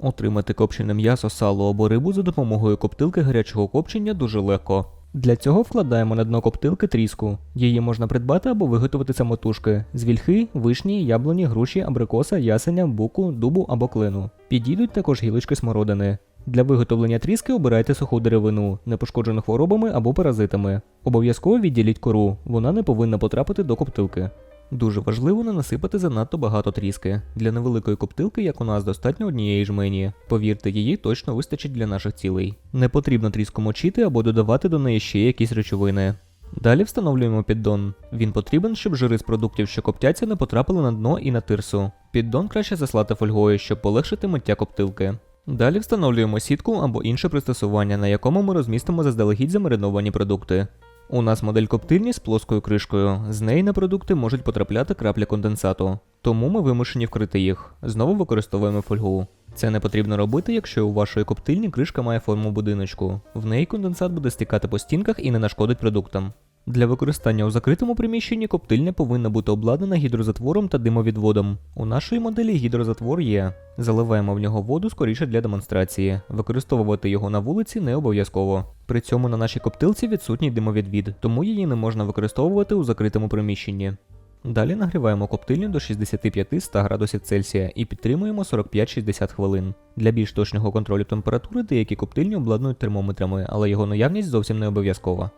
Отримати копчене м'ясо, сало або рибу за допомогою коптилки гарячого копчення дуже легко. Для цього вкладаємо на дно коптилки тріску. Її можна придбати або виготовити самотужки з вільхи, вишні, яблуні, груші, абрикоса, ясеня, буку, дубу або клину. Підійдуть також гілочки смородини. Для виготовлення тріски обирайте суху деревину, не пошкоджену хворобами або паразитами. Обов'язково відділіть кору, вона не повинна потрапити до коптилки. Дуже важливо не насипати занадто багато тріски. Для невеликої коптилки, як у нас, достатньо однієї жмені. Повірте, її точно вистачить для наших цілей. Не потрібно тріску мочити або додавати до неї ще якісь речовини. Далі встановлюємо піддон. Він потрібен, щоб жири з продуктів, що коптяться, не потрапили на дно і на тирсу. Піддон краще заслати фольгою, щоб полегшити миття коптилки. Далі встановлюємо сітку або інше пристосування, на якому ми розмістимо заздалегідь замариновані продукти. У нас модель коптильні з плоскою кришкою. З неї на продукти можуть потрапляти краплі конденсату, тому ми вимушені вкрити їх. Знову використовуємо фольгу. Це не потрібно робити, якщо у вашої коптильні кришка має форму будиночку. В неї конденсат буде стікати по стінках і не нашкодить продуктам. Для використання у закритому приміщенні коптильня повинна бути обладнана гідрозатвором та димовідводом. У нашої моделі гідрозатвор є. Заливаємо в нього воду скоріше для демонстрації. Використовувати його на вулиці не обов'язково. При цьому на нашій коптилці відсутній димовідвід, тому її не можна використовувати у закритому приміщенні. Далі нагріваємо коптильню до 65-100 градусів Цельсія і підтримуємо 45-60 хвилин. Для більш точного контролю температури деякі коптильні обладнують термометрами, але його наявність зовсім не обов'язкова.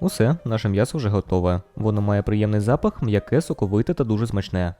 Усе, наше м'ясо вже готове. Воно має приємний запах, м'яке, соковите та дуже смачне.